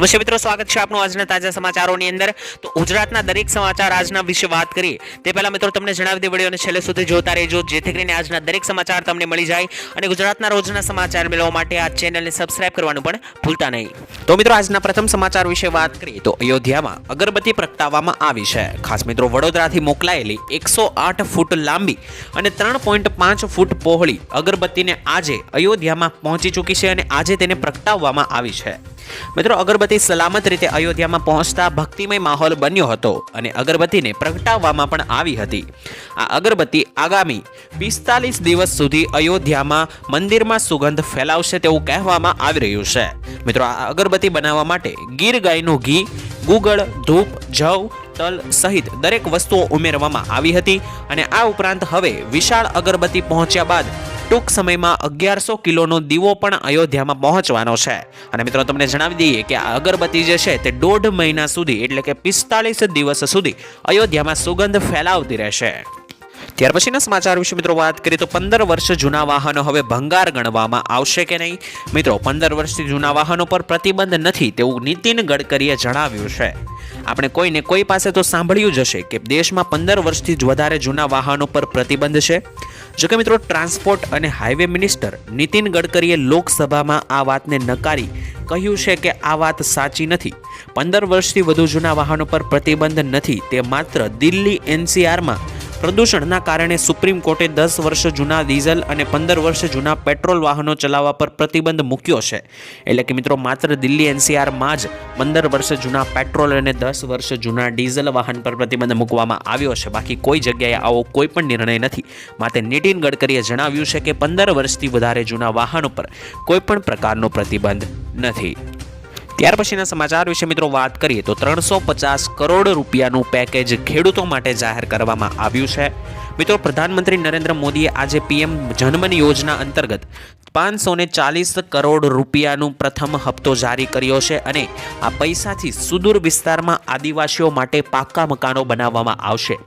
નમસ્તે મિત્રો સ્વાગત છે આપનું આજના તાજા સમાચારોની અંદર. તો ગુજરાતના દરેક સમાચાર આજના વિશે વાત કરીએ. તે પહેલાં મિત્રો તમને જણાવી દે વિડીયોને છેલ્લે સુધી જોતા રહેજો, જેથી કરીને આજના દરેક સમાચાર તમને મળી જાય અને ગુજરાતના રોજના સમાચાર મેળવવા માટે આ ચેનલને સબસ્ક્રાઇબ કરવાનું પણ ભૂલતા નહીં. તો મિત્રો આજના પ્રથમ સમાચાર વિશે વાત કરીએ તો અયોધ્યામાં અગરબત્તી પ્રગટાવવામાં આવી છે. ખાસ મિત્રો વડોદરાથી મોકલાયેલી એકસો આઠ ફૂટ લાંબી અને ત્રણ પોઈન્ટ પાંચ ફૂટ પહોળી અગરબત્તીને આજે અયોધ્યામાં પહોંચી ચૂકી છે અને આજે તેને પ્રગટાવવામાં આવી છે. મિત્રો, અગરબત્તી સલામત રીતે અયોધ્યામાં પહોંચતા ભક્તિમય માહોલ બન્યો હતો અને અગરબત્તીને પ્રગટાવવામાં પણ આવી હતી. આ અગરબત્તી આગામી પિસ્તાલીસ દિવસ સુધી અયોધ્યામાં મંદિરમાં સુગંધ ફેલાવશે તેવું કહેવામાં આવી રહ્યું છે. મિત્રો, આ અગરબત્તી બનાવવા માટે ગીર ગાયનું ઘી, ગુગળ, ધૂપ, જવ તલ સહિત દરેક વસ્તુઓ ઉમેરવામાં આવી હતી અને આ ઉપરાંત હવે વિશાળ અગરબત્તી પહોંચ્યા બાદ ટૂંક સમયમાં અગિયારસો કિલોનો દીવો પણ અયોધ્યામાં પહોંચવાનો છે. અને મિત્રો, તમને જણાવી દઈએ કે આ અગરબત્તી જે છે તે દોઢ મહિના સુધી એટલે કે પિસ્તાલીસ દિવસ સુધી અયોધ્યામાં સુગંધ ફેલાવતી રહેશે. ત્યાર પછીના સમાચાર વિશે મિત્રો વાત કરીએ તો પંદર વર્ષ જૂના વાહનો હવે ભંગાર ગણવામાં આવશે કે નહીં? મિત્રો, પંદર વર્ષથી જૂના વાહનો પર પ્રતિબંધ નથી તેવું નીતિન ગડકરીએ જણાવ્યું છે. આપણે કોઈને કોઈ પાસે તો સાંભળ્યું જ હશે કે દેશમાં પંદર વર્ષથી જ વધારે જૂના વાહનો પર પ્રતિબંધ છે. જોકે મિત્રો, ટ્રાન્સપોર્ટ અને હાઈવે મિનિસ્ટર નીતિન ગડકરીએ લોકસભામાં આ વાતને નકારી કહ્યું છે કે આ વાત સાચી નથી. પંદર વર્ષથી વધુ જૂના વાહનો પર પ્રતિબંધ નથી, તે માત્ર દિલ્હી એનસીઆરમાં પ્રદૂષણના કારણે સુપ્રીમ કોર્ટે દસ વર્ષ જૂના ડીઝલ અને પંદર વર્ષ જૂના પેટ્રોલ વાહનો ચલાવવા પર પ્રતિબંધ મૂક્યો છે. એટલે કે મિત્રો, માત્ર દિલ્હી એનસીઆરમાં જ પંદર વર્ષ જૂના પેટ્રોલ અને દસ વર્ષ જૂના ડીઝલ વાહન પર પ્રતિબંધ મૂકવામાં આવ્યો છે. બાકી કોઈ જગ્યાએ આવો કોઈ પણ નિર્ણય નથી. માટે નીતિન ગડકરીએ જણાવ્યું છે કે પંદર વર્ષથી વધારે જૂના વાહનો પર કોઈ પણ પ્રકારનો પ્રતિબંધ નથી. ત્યાર પછીના સમાચાર વિશે મિત્રો વાત કરીએ તો ત્રણસો પચાસ કરોડ રૂપિયાનું પેકેજ ખેડૂતો માટે જાહેર કરવામાં આવ્યું છે. મિત્રો, પ્રધાનમંત્રી નરેન્દ્ર મોદીએ આજે પીએમ જનમન યોજના અંતર્ગત પાંચસો ચાલીસ કરોડ રૂપિયાનું પ્રથમ હપ્તો જારી કર્યો છે અને આ પૈસાથી સુદૂર વિસ્તારમાં આદિવાસીઓ માટે પાક્કા મકાનો બનાવવામાં આવશે.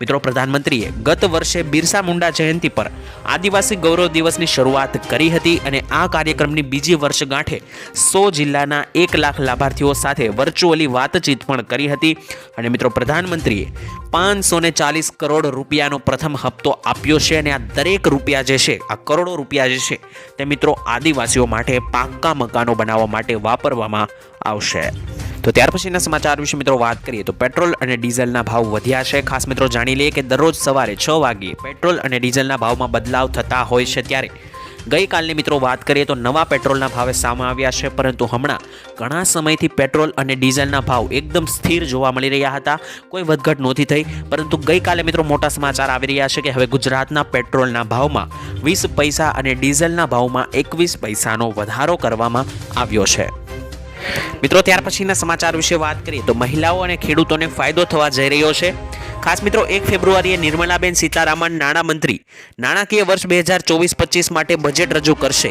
મિત્રો, પ્રધાનમંત્રીએ ગત વર્ષે બિરસા મુંડા જયંતિ પર આદિવાસી ગૌરવ દિવસની શરૂઆત કરી હતી અને આ કાર્યક્રમની બીજી વર્ષગાંઠે સો જિલ્લાના એક લાખ લાભાર્થીઓ સાથે વર્ચ્યુઅલી વાતચીત પણ કરી હતી અને મિત્રો, પ્રધાનમંત્રીએ પાંચસો ચાલીસ કરોડ રૂપિયાનો પ્રથમ હપ્તો આપ્યો છે અને આ દરેક રૂપિયા જે છે, આ કરોડો રૂપિયા જે છે તે મિત્રો આદિવાસીઓ માટે પાક્કા મકાનો બનાવવા માટે વાપરવામાં આવશે. તો ત્યાર પછીના સમાચાર વિશે મિત્રો વાત કરીએ તો પેટ્રોલ અને ડીઝલના ભાવ વધ્યા છે. ખાસ મિત્રો જાણી લઈએ કે દરરોજ સવારે છ વાગ્યે પેટ્રોલ અને ડીઝલના ભાવમાં બદલાવ થતા હોય છે ત્યારે. ગઈકાલની મિત્રો વાત કરીએ તો નવા પેટ્રોલના ભાવે સામે આવ્યા છે, પરંતુ હમણાં ઘણા સમયથી પેટ્રોલ અને ડીઝલના ભાવ એકદમ સ્થિર જોવા મળી રહ્યા હતા. કોઈ વધઘટ નહોતી થઈ, પરંતુ ગઈકાલે મિત્રો મોટા સમાચાર આવી રહ્યા છે કે હવે ગુજરાતના પેટ્રોલના ભાવમાં વીસ પૈસા અને ડીઝલના ભાવમાં એકવીસ પૈસાનો વધારો કરવામાં આવ્યો છે. મિત્રો, ત્યાર પછીના સમાચાર વિશે વાત કરીએ તો મહિલાઓ અને ખેડૂતોને ફાયદો થવા જઈ રહ્યો છે. ખાસ મિત્રો, એક ફેબ્રુઆરીએ નિર્મલાબેન સીતારામન નાણામંત્રી નાણાકીય વર્ષ બે હજાર ચોવીસ પચીસ માટે બજેટ રજૂ કરશે.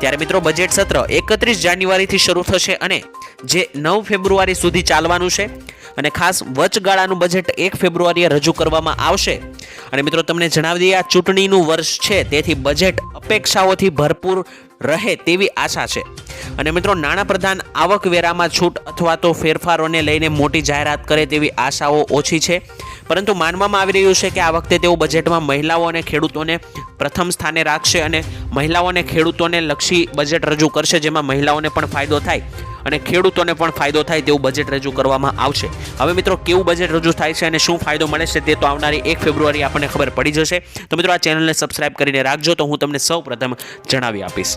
ત્યારે મિત્રો, બજેટ સત્ર એકત્રીસ જાન્યુઆરીથી શરૂ થશે અને જે નવ ફેબ્રુઆરી સુધી ચાલવાનું છે અને ખાસ વચગાળાનું બજેટ એક ફેબ્રુઆરીએ રજૂ કરવામાં આવશે. અને મિત્રો, તમને જણાવી દઈએ, આ ચૂંટણીનું વર્ષ છે, તેથી બજેટ અપેક્ષાઓથી ભરપૂર રહે તેવી આશા છે. અને મિત્રો નાણાપ્રધાન આવકવેરામાં છૂટ અથવા તો ફેરફારોને લઈને મોટી જાહેરાત કરે તેવી આશાઓ ઓછી છે. પરંતુ માનવામાં આવી રહ્યું છે કે આ વખતે તેઓ બજેટમાં મહિલાઓ અને ખેડૂતોને પ્રથમ સ્થાને રાખશે અને મહિલાઓ અને ખેડૂતોને લક્ષી બજેટ રજૂ કરશે, જેમાં મહિલાઓને પણ ફાયદો થાય અને ખેડૂતોને પણ ફાયદો થાય તેવું બજેટ રજૂ કરવામાં આવશે. હવે મિત્રો, કેવું બજેટ રજૂ થાય છે અને શું ફાયદો મળે છે તે તો આવનારી એક ફેબ્રુઆરી આપણને ખબર પડી જશે. તો મિત્રો, આ ચેનલને સબસ્ક્રાઇબ કરીને રાખજો. તો હું તમને સૌ જણાવી આપીશ.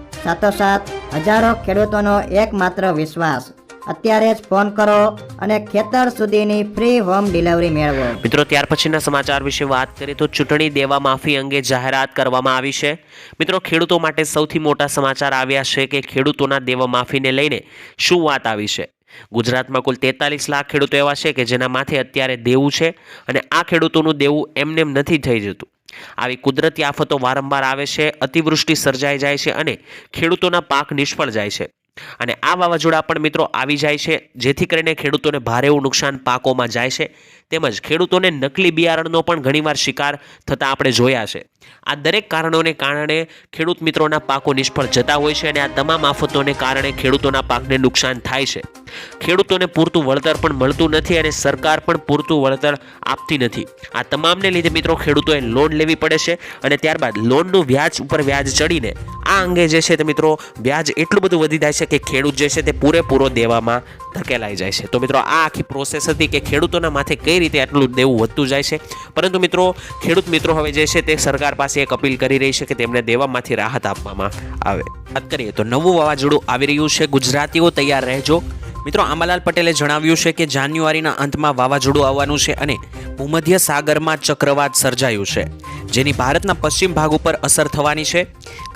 સાથોસાથ હજારો ખેડૂતોનો એકમાત્ર વિશ્વાસ. અત્યારે જ ફોન કરો અને ખેતર સુધીની ફ્રી હોમ ડિલિવરી મેળવો. મિત્રો, ત્યાર પછીના સમાચાર વિશે વાત કરીએ તો ચૂંટણી દેવા માફી અંગે જાહેરાત કરવામાં આવી છે. મિત્રો, ખેડૂતો માટે સૌથી મોટા સમાચાર આવ્યા છે કે ખેડૂતોના દેવા માફીને લઈને શું વાત આવી છે? ગુજરાતમાં કુલ તેતાલીસ લાખ ખેડૂતો એવા છે કે જેના માથે અત્યારે દેવું છે અને આ ખેડૂતોનું દેવું એમનેમ નથી થઈ જતું. આવી કુદરતી આફતો વારંવાર આવે છે, અતિવૃષ્ટિ સર્જાઈ જાય છે અને ખેડૂતોના પાક નિષ્ફળ જાય છે. અને આ વાવાઝોડા પણ મિત્રો આવી જાય છે, જેથી કરીને ખેડૂતોને ભારે એવું નુકસાન પાકોમાં જાય છે. તેમજ ખેડૂતોને નકલી બિયારણનો પણ ઘણીવાર શિકાર થતા આપણે જોયા છે. આ દરેક કારણોને કારણે ખેડૂત મિત્રોના પાકો નિષ્ફળ જતા હોય છે અને આ તમામ આફતોને કારણે ખેડૂતોના પાકને નુકસાન થાય છે. ખેડૂતોને પૂરતું વળતર પણ મળતું નથી અને સરકાર પણ પૂરતું વળતર આપતી નથી. આ તમામને લીધે મિત્રો ખેડૂતોએ લોન લેવી પડે છે અને ત્યારબાદ લોનનું વ્યાજ ઉપર વ્યાજ ચડીને આ અંગે જે છે તે મિત્રો વ્યાજ એટલું બધું વધી જાય છે કે ખેડૂત જે છે તે પૂરેપૂરો દેવામાં ધકેલાઈ જાય છે. તો મિત્રો આ આખી પ્રોસેસ હતી કે ખેડૂતોના માથે કઈ રીતે આટલું દેવું વધતું જાય છે? પરંતુ મિત્રો ખેડૂત મિત્રો હવે જે છે તે સરકાર પાસે એક અપીલ કરી રહી છે કે તેમને દેવામાંથી રાહત આપવામાં આવે. વાત કરીએ તો નવું વાવાઝોડું આવી રહ્યું છે. ગુજરાતીઓ તૈયાર રહેજો. મિત્રો, આંબાલાલ પટેલે જણાવ્યું છે કે જાન્યુઆરીના અંતમાં વાવાઝોડું આવવાનું છે અને ભૂમધ્ય સાગરમાં ચક્રવાત સર્જાયું છે, જેની ભારતના પશ્ચિમ ભાગ ઉપર અસર થવાની છે.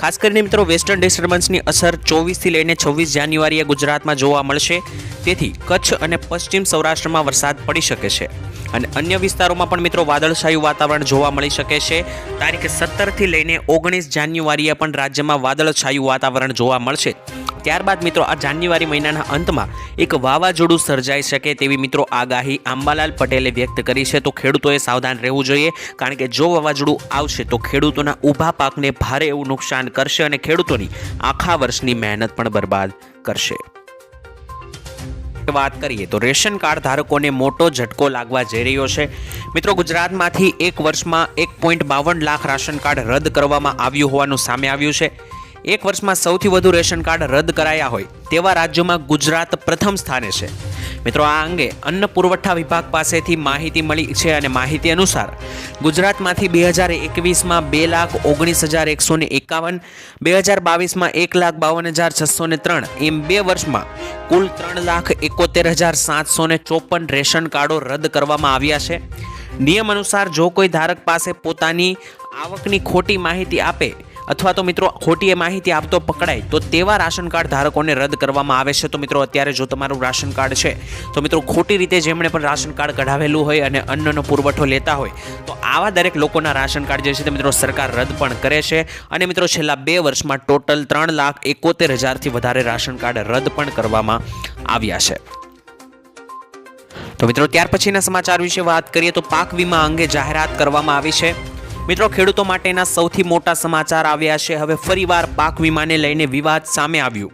ખાસ કરીને મિત્રો, વેસ્ટર્ન ડિસ્ટર્બન્સની અસર ચોવીસથી લઈને છવ્વીસ જાન્યુઆરીએ ગુજરાતમાં જોવા મળશે. તેથી કચ્છ અને પશ્ચિમ સૌરાષ્ટ્રમાં વરસાદ પડી શકે છે અને અન્ય વિસ્તારોમાં પણ મિત્રો, વાદળછાયું વાતાવરણ જોવા મળી શકે છે. તારીખ સત્તરથી લઈને ઓગણીસ જાન્યુઆરીએ પણ રાજ્યમાં વાદળછાયું વાતાવરણ જોવા મળશે. ત્યારબાદ મિત્રો આ જાન્યુઆરી મહિનાના અંતમાં એક વાવાઝોડું સર્જાઈ શકે તેવી મિત્રો આગાહી આંબાલાલ પટેલે વ્યક્ત કરી છે. તો ખેડૂતોએ સાવધાન રહેવું જોઈએ કારણ કે જો વાવાઝોડું આવશે તો ખેડૂતોના ઊભા પાકને ભારે એવું નુકસાન કરશે અને ખેડૂતોની આખા વર્ષની મહેનત પણ બરબાદ કરશે. વાત કરીએ તો રેશન કાર્ડ ધારકોને મોટો ઝટકો લાગવા જઈ રહ્યો છે. મિત્રો ગુજરાતમાંથી એક વર્ષમાં એક પોઈન્ટ બાવન લાખ રાશન કાર્ડ રદ કરવામાં આવ્યું હોવાનું સામે આવ્યું છે. એક વર્ષમાં સૌથી વધુ રેશન કાર્ડ રદ કરાયા હોય તેવા રાજ્યોમાં ગુજરાત પ્રથમ સ્થાને છે. મિત્રો, આ અંગે અન્ન પુરવઠા વિભાગ પાસેથી માહિતી મળી છે અને માહિતી અનુસાર ગુજરાતમાંથી બે હજાર એકવીસમાં બે લાખ ઓગણીસ હજાર એકસો ને એકાવન, બે હજાર બાવીસમાં એક લાખ બાવન હજાર છસો ને ત્રણ એમ બે વર્ષમાં કુલ ત્રણ લાખ એકોતેર હજાર સાતસો ને ચોપન રેશન કાર્ડો રદ કરવામાં આવ્યા છે. નિયમ અનુસાર જો કોઈ ધારક પાસે પોતાની આવકની ખોટી માહિતી આપે અથવા તો મિત્રો ખોટી એ માહિતી આપતો પકડાય, તો તેવા રાશન કાર્ડ ધારકોને રદ કરવામાં આવે છે. તો મિત્રો અત્યારે જો તમારું રાશન કાર્ડ છે, તો મિત્રો ખોટી રીતે જેમણે પણ રાશન કાર્ડ કઢાવેલું હોય અને અન્નનો પુરવઠો લેતા હોય, તો આવા દરેક લોકોના રાશન કાર્ડ જે છે તે મિત્રો સરકાર રદ પણ કરે છે. અને મિત્રો છેલ્લા બે વર્ષમાં ટોટલ ત્રણ લાખ એકોતેર હજારથી વધારે રાશન કાર્ડ રદ પણ કરવામાં આવ્યા છે. તો મિત્રો ત્યાર પછીના સમાચાર વિશે વાત કરીએ તો પાક વીમા અંગે જાહેરાત કરવામાં આવી છે. મિત્રો, ખેડૂતો માટેના સૌથી મોટા સમાચાર આવ્યા છે. હવે ફરીવાર પાક વીમાને લઈને વિવાદ સામે આવ્યું.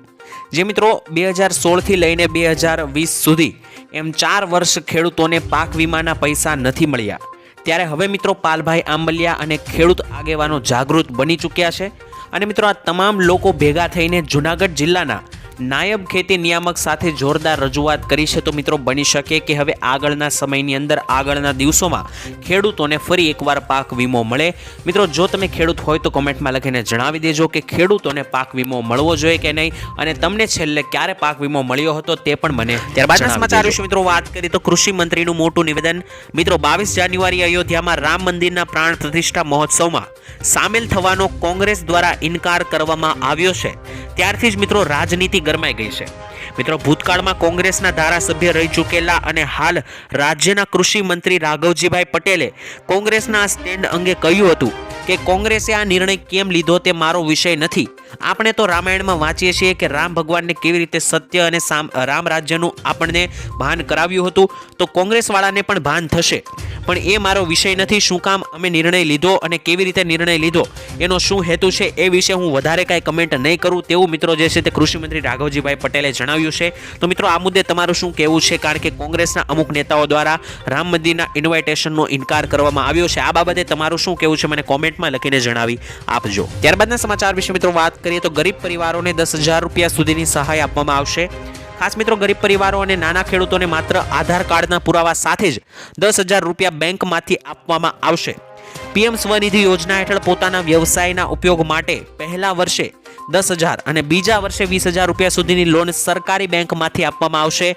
જે મિત્રો, બે હજાર સોળથી લઈને બે હજાર વીસ સુધી એમ ચાર વર્ષ ખેડૂતોને પાક વીમાના પૈસા નથી મળ્યા. ત્યારે હવે મિત્રો, પાલભાઈ આંબલિયા અને ખેડૂત આગેવાનો જાગૃત બની ચૂક્યા છે. અને મિત્રો, આ તમામ લોકો ભેગા થઈને જુનાગઢ જિલ્લાના નાયબ ખેતી નિયામક સાથે જોરદાર રજૂઆત કરી છે તો મિત્રો બની શકે કે હવે આગળના સમયની અંદર આગળના દિવસોમાં ખેડૂતોને ફરી એકવાર પાક વીમો મળે. મિત્રો જો તમે ખેડૂત હોય તો કોમેન્ટમાં લખીને જણાવી દેજો કે ખેડૂતોને પાક વીમો મળવો જોઈએ કે નહીં અને તમને છેલ્લે ક્યારે પાક વીમો મળ્યો હતો તે પણ મને ત્યારબાદ સમાચાર વિશે મિત્રો વાત કરીએ તો કૃષિ મંત્રીનું મોટું નિવેદન. મિત્રો બાવીસ જાન્યુઆરી અયોધ્યામાં રામ મંદિરના પ્રાણ પ્રતિષ્ઠા મહોત્સવમાં સામેલ થવાનો કોંગ્રેસ દ્વારા ઇનકાર કરવામાં આવ્યો છે. ત્યારથી જ મિત્રો રાજનીતિ ગરમાઈ ગઈ છે. મિત્રો, ભૂતકાળમાં કોંગ્રેસના ધારાસભ્ય રહી ચૂકેલા અને હાલ રાજ્યના કૃષિ મંત્રી રાઘવજીભાઈ પટેલે કોંગ્રેસના સ્ટેન્ડ અંગે કહ્યું હતું કે કોંગ્રેસે આ નિર્ણય કેમ લીધો તે મારો વિષય નથી. આપણે તો રામાયણમાં વાંચીએ છીએ કે રામ ભગવાનને કેવી રીતે સત્ય અને રામ રાજ્યનું આપણને ભાન કરાવ્યું હતું, તો કોંગ્રેસવાળાને પણ ભાન થશે. પણ એ મારો વિષય નથી, શું કામ અમે નિર્ણય લીધો અને કેવી રીતે નિર્ણય લીધો? એનો શું હેતુ છે એ વિશે હું વધારે કાંઈ કમેન્ટ નહીં કરું. તેવું મિત્રો જે છે તે કૃષિમંત્રી રાઘવજીભાઈ પટેલે જણાવ્યું છે. તો મિત્રો, આ મુદ્દે તમારું શું કહેવું છે? કારણ કે કોંગ્રેસના અમુક નેતાઓ દ્વારા રામ મંદિરના ઇન્વાઇટેશનનો ઇનકાર કરવામાં આવ્યો છે. આ બાબતે તમારું શું કહેવું છે? મને કોમેન્ટમાં લખીને જણાવી આપજો. ત્યારબાદના સમાચાર વિશે મિત્રો વાત કરીએ તો ગરીબ પરિવારોને દસ હજાર રૂપિયા સુધીની સહાય આપવામાં આવશે. ખાસ મિત્રો, ગરીબ પરિવારો અને નાના ખેડૂતોને માત્ર આધાર કાર્ડના પુરાવા સાથે જ દસ હજાર રૂપિયા બેંકમાંથી આપવામાં આવશે. પીએમ સ્વનિધિ યોજના હેઠળ પોતાના વ્યવસાયના ઉપયોગ માટે પહેલા વર્ષે દસ હજાર અને બીજા વર્ષે વીસ હજાર રૂપિયા સુધીની લોન સરકારી બેંકમાંથી આપવામાં આવશે.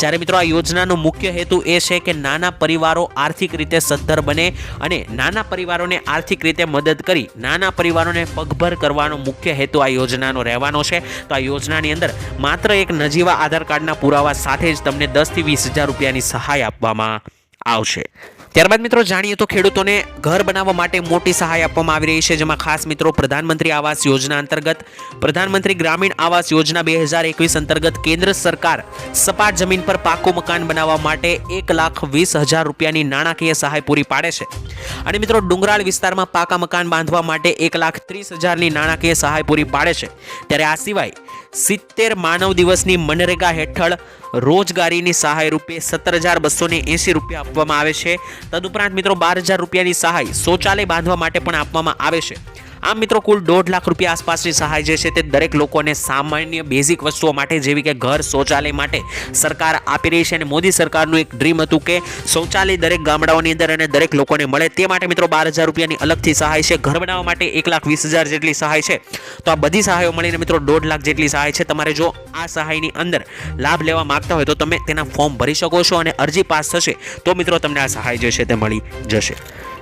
જ્યારે મિત્રો આ યોજનાનો મુખ્ય હેતુ એ છે કે નાના પરિવારો આર્થિક રીતે સદ્ધર બને અને નાના પરિવારોને આર્થિક રીતે મદદ કરી નાના પરિવારોને પગભર કરવાનો મુખ્ય હેતુ આ યોજનાનો રહેવાનો છે. તો આ યોજનાની અંદર માત્ર એક નજીવા આધાર કાર્ડના પુરાવા સાથે જ તમને દસથી વીસ હજાર રૂપિયાની સહાય આપવામાં આવશે. ત્યારબાદ મિત્રો જાણીએ તો ખેડૂતોને ઘર બનાવવા માટે મોટી સહાય આપવામાં આવી રહી છે, જેમાં ખાસ મિત્રો પ્રધાનમંત્રી આવાસ યોજના અંતર્ગત પ્રધાનમંત્રી ગ્રામીણ આવાસ યોજના બે હજાર એકવીસ અંતર્ગત કેન્દ્ર સરકાર સપાટ જમીન પર પાકું મકાન બનાવવા માટે એક લાખ વીસ હજાર રૂપિયાની નાણાકીય સહાય પૂરી પાડે છે. અને મિત્રો ડુંગરાળ વિસ્તારમાં પાકા મકાન બાંધવા માટે એક લાખ ત્રીસ હજારની નાણાકીય સહાય પૂરી પાડે છે. ત્યારે આ સિવાય સિત્તેર માનવ દિવસની મનરેગા હેઠળ રોજગારીની સહાય રૂપે સત્તર હજાર બસો એંસી રૂપિયા આપવામાં આવે છે. તદુપરાંત મિત્રો બાર હજાર રૂપિયાની સહાય શૌચાલય બાંધવા માટે પણ આપવામાં આવે છે. આમ મિત્રો કુલ દોઢ લાખ રૂપિયા આસપાસની સહાય જે છે તે દરેક લોકોને સામાન્ય બેઝિક વસ્તુઓ માટે જેવી કે ઘર, શૌચાલય માટે સરકાર આપી રહી છે અને મોદી સરકારનું એક ડ્રીમ હતું કે શૌચાલય દરેક ગામડાઓની અંદર અને દરેક લોકોને મળે. તે માટે મિત્રો બાર હજાર રૂપિયાની અલગથી સહાય છે. ઘર બનાવવા માટે એક લાખ વીસ હજાર જેટલી સહાય છે. તો આ બધી સહાયો મળીને મિત્રો દોઢ લાખ જેટલી સહાય છે. તમારે જો આ સહાયની અંદર લાભ લેવા માંગતા હોય તો તમે તેના ફોર્મ ભરી શકો છો અને અરજી પાસ થશે. તો મિત્રો તમને આ સહાય જે છે તે મળી જશે.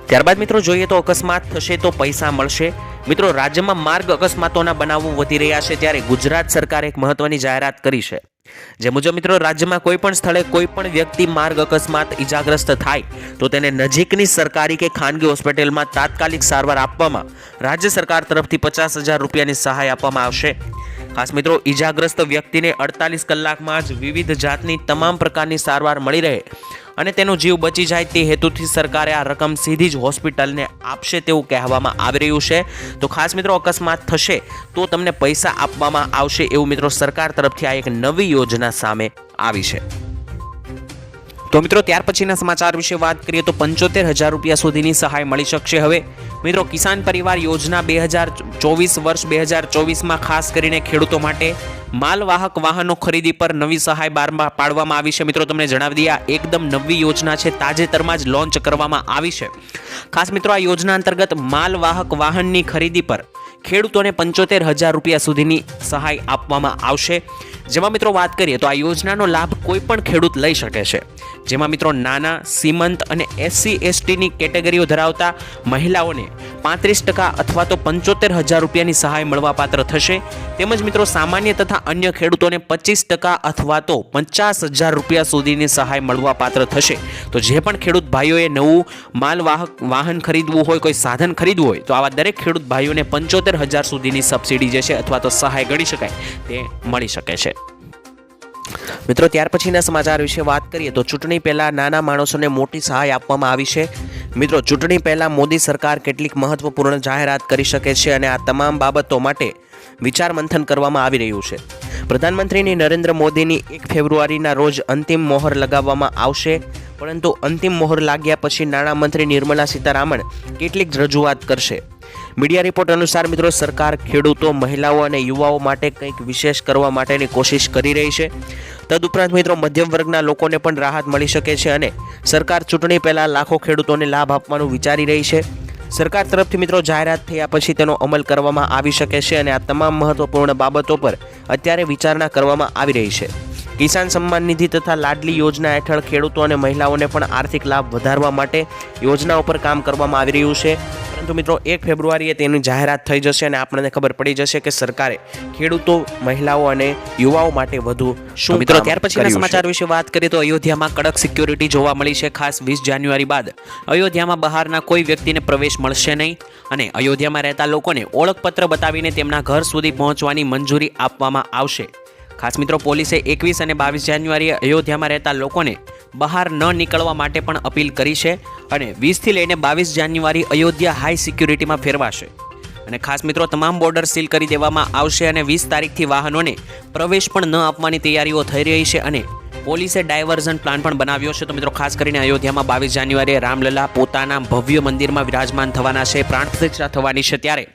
ત્યારબાદ મિત્રો જોઈએ તો અકસ્માત થશે તો પૈસા મળશે. મિત્રો, રાજ્યમાં માર્ગ અકસ્માતોના બનાવો વધી રહ્યા છે ત્યારે ગુજરાત સરકારે એક મહત્વની જાહેરાત કરી છે. જે મુજબ મિત્રો, રાજ્યમાં કોઈ પણ સ્થળે કોઈ પણ વ્યક્તિ માર્ગ અકસ્માત ઈજાગ્રસ્ત થાય, તો તેને નજીકની સરકારી કે ખાનગી હોસ્પિટલમાં તાત્કાલિક સારવાર આપવામાં રાજ્ય સરકાર તરફથી પચાસ હજાર રૂપિયાની સહાય આપવામાં આવશે. ખાસ મિત્રો, ઈજાગ્રસ્ત વ્યક્તિને અડતાલીસ કલાકમાં જ વિવિધ જાતની તમામ પ્રકારની સારવાર મળી રહે અને તેનો જીવ બચી જાય તે હેતુથી સરકારે આ રકમ સીધી જ હોસ્પિટલને આપશે તેવું કહેવામાં આવી રહ્યું છે. તો ખાસ મિત્રો, અકસ્માત થશે તો તમને પૈસા આપવામાં આવશે એવું મિત્રો સરકાર તરફથી આ એક નવી યોજના સામે આવી છે. તો મિત્રો, ત્યાર પછીના સમાચાર વિશે વાત કરીએ તો પંચોતેર હજાર રૂપિયા સુધીની સહાય મળી શકશે હવે. મિત્રો, કિસાન પરિવાર યોજના બે હજાર ચોવીસ વર્ષ બે હજાર ચોવીસમાં ખાસ કરીને ખેડૂતો માટે માલવાહક વાહનો ખરીદી પર નવી સહાય બારમાં પાડવામાં આવી છે. મિત્રો, તમને જણાવી દઈએ, આ એકદમ નવી યોજના છે. તાજેતરમાં જ લોન્ચ કરવામાં આવી છે. ખાસ મિત્રો, આ યોજના અંતર્ગત માલવાહક વાહનની ખરીદી પર ખેડૂતોને પંચોતેર હજાર રૂપિયા સુધીની સહાય આપવામાં આવશે. જેમાં મિત્રો, વાત કરીએ તો આ યોજનાનો લાભ કોઈ પણ ખેડૂત લઈ શકે છે. જેમાં મિત્રો નાના, સીમંત અને એસસી એસટીની કેટેગરીઓ ધરાવતા મહિલાઓને પાંત્રીસ ટકા અથવા તો પંચોતેર હજાર રૂપિયાની સહાય મળવાપાત્ર થશે. તેમજ મિત્રો સામાન્ય તથા અન્ય ખેડૂતોને પચીસ ટકા અથવા તો પચાસ હજાર રૂપિયા સુધીની સહાય મળવાપાત્ર થશે. તો જે પણ ખેડૂત ભાઈઓએ નવું માલવાહક વાહન ખરીદવું હોય, કોઈ સાધન ખરીદવું હોય, તો આવા દરેક ખેડૂત ભાઈઓને પંચોતેર હજાર સુધીની સબસિડી જે છે અથવા તો સહાય ગણી શકાય, તે મળી શકે છે. મિત્રો, ત્યાર પછીના સમાચાર વિશે વાત કરીએ તો ચૂંટણી પહેલાં નાના માણસોને મોટી સહાય આપવામાં આવી છે. મિત્રો, ચૂંટણી પહેલાં મોદી સરકાર કેટલીક મહત્વપૂર્ણ જાહેરાત કરી શકે છે અને આ તમામ બાબતો માટે વિચાર મંથન કરવામાં આવી રહ્યું છે. પ્રધાનમંત્રીની નરેન્દ્ર મોદીની એક ફેબ્રુઆરીના રોજ અંતિમ મોહર લગાવવામાં આવશે. પરંતુ અંતિમ મોહર લાગ્યા પછી નાણામંત્રી નિર્મલા સીતારામન કેટલીક રજૂઆત કરશે. મીડિયા રિપોર્ટ અનુસાર, મિત્રો, સરકાર ખેડૂતો, મહિલાઓ અને યુવાઓ માટે કંઈક વિશેષ કરવા માટેની કોશિશ કરી રહી છે. તદુપરાંત મિત્રો મધ્યમ વર્ગના લોકોને પણ રાહત મળી શકે છે અને સરકાર ચૂંટણી પહેલાં લાખો ખેડૂતોને લાભ આપવાનું વિચારી રહી છે. સરકાર તરફથી મિત્રો જાહેરાત થયા પછી તેનો અમલ કરવામાં આવી શકે છે અને આ તમામ મહત્વપૂર્ણ બાબતો પર અત્યારે વિચારણા કરવામાં આવી રહી છે. કિસાન સન્માન નિધિ તથા લાડલી યોજના હેઠળ ખેડૂતો અને મહિલાઓને પણ આર્થિક લાભ વધારવા માટે યોજનાઓ પર કામ કરવામાં આવી રહ્યું છે. પરંતુ મિત્રો એક ફેબ્રુઆરીએ તેની જાહેરાત થઈ જશે અને આપણને ખબર પડી જશે કે સરકારે ખેડૂતો મહિલાઓ અને યુવાઓ માટે વધુ શું મિત્રો ત્યાર પછીના સમાચાર વિશે વાત કરીએ તો અયોધ્યામાં કડક સિક્યોરિટી જોવા મળી છે. ખાસ વીસ જાન્યુઆરી બાદ અયોધ્યામાં બહારના કોઈ વ્યક્તિને પ્રવેશ મળશે નહીં અને અયોધ્યામાં રહેતા લોકોને ઓળખપત્ર બતાવીને તેમના ઘર સુધી પહોંચવાની મંજૂરી આપવામાં આવશે. ખાસ મિત્રો, પોલીસે એકવીસ અને બાવીસ જાન્યુઆરીએ અયોધ્યામાં રહેતા લોકોને બહાર ન નીકળવા માટે પણ અપીલ કરી છે અને વીસથી લઈને બાવીસ જાન્યુઆરી અયોધ્યા હાઈ સિક્યુરિટીમાં ફેરવાશે. અને ખાસ મિત્રો, તમામ બોર્ડર સીલ કરી દેવામાં આવશે અને વીસ તારીખથી વાહનોને પ્રવેશ પણ ન આપવાની તૈયારીઓ થઈ રહી છે અને પોલીસે ડાયવર્ઝન પ્લાન પણ બનાવ્યો છે. તો મિત્રો, ખાસ કરીને અયોધ્યામાં બાવીસ જાન્યુઆરીએ રામલલા પોતાના ભવ્ય મંદિરમાં વિરાજમાન થવાના છે, પ્રાણ પ્રતિષ્ઠા થવાની છે. ત્યારે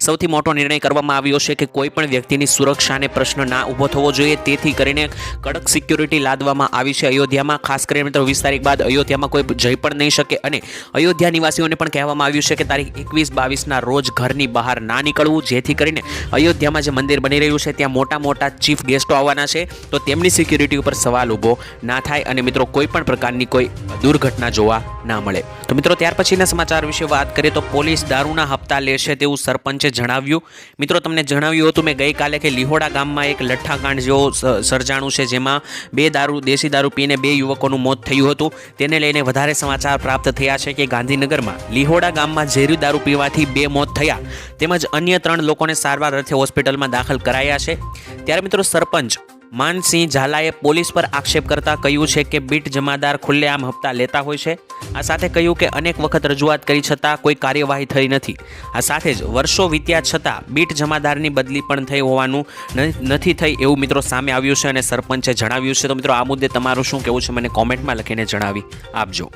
સૌથી મોટો નિર્ણય કરવામાં આવ્યો છે કે કોઈ પણ વ્યક્તિની સુરક્ષાને પ્રશ્ન ના ઊભો થવો જોઈએ. તેથી કરીને કડક સિક્યુરિટી લાદવામાં આવી છે અયોધ્યામાં. ખાસ કરીને મિત્રો, વીસ તારીખ બાદ અયોધ્યામાં કોઈ જઈ પણ નહીં શકે. અને અયોધ્યા નિવાસીઓને પણ કહેવામાં આવ્યું છે કે તારીખ એકવીસ બાવીસના રોજ ઘરની બહાર ના નીકળવું. જેથી કરીને અયોધ્યામાં જે મંદિર બની રહ્યું છે, ત્યાં મોટા મોટા ચીફ ગેસ્ટો આવવાના છે. તો તેમની સિક્યુરિટી ઉપર સવાલ ઊભો ના થાય અને મિત્રો કોઈ પણ પ્રકારની કોઈ દુર્ઘટના જોવા ના મળે. તો મિત્રો ત્યાર પછીના સમાચાર વિશે વાત કરીએ તો પોલીસ દારૂના હપ્તા લેશે તેવું સરપંચે જણાવ્યું. મિત્રો તમને જણાવ્યું હતું મેં ગઈકાલે કે લિહોડા ગામમાં એક લઠ્ઠાકાંડ જેવો સર્જાણું છે જેમાં બે દારૂ, દેશી દારૂ પીને બે યુવકોનું મોત થયું હતું. તેને લઈને વધારે સમાચાર પ્રાપ્ત થયા છે કે ગાંધીનગરમાં લીહોડા ગામમાં ઝેરી દારૂ પીવાથી બે મોત થયા. તેમજ અન્ય ત્રણ લોકોને સારવાર અર્થે હોસ્પિટલમાં દાખલ કરાયા છે. ત્યારે મિત્રો સરપંચ માનસિંહ ઝાલાએ પોલીસ પર આક્ષેપ કરતા કહ્યું છે કે બીટ જમાદાર ખુલ્લેઆમ હપ્તા લેતા હોય છે. આ સાથે કહ્યું કે અનેક વખત રજૂઆત કરી છતાં કોઈ કાર્યવાહી થઈ નથી. આ સાથે જ વર્ષો વીત્યા છતાં બીટ જમાદારની બદલી પણ થઈ હોવાનું નથી થઈ એવું મિત્રો સામે આવ્યું છે અને સરપંચે જણાવ્યું છે. તો મિત્રો, આ મુદ્દે તમારું શું કહેવું છે? મને કોમેન્ટમાં લખીને જણાવી આપજો.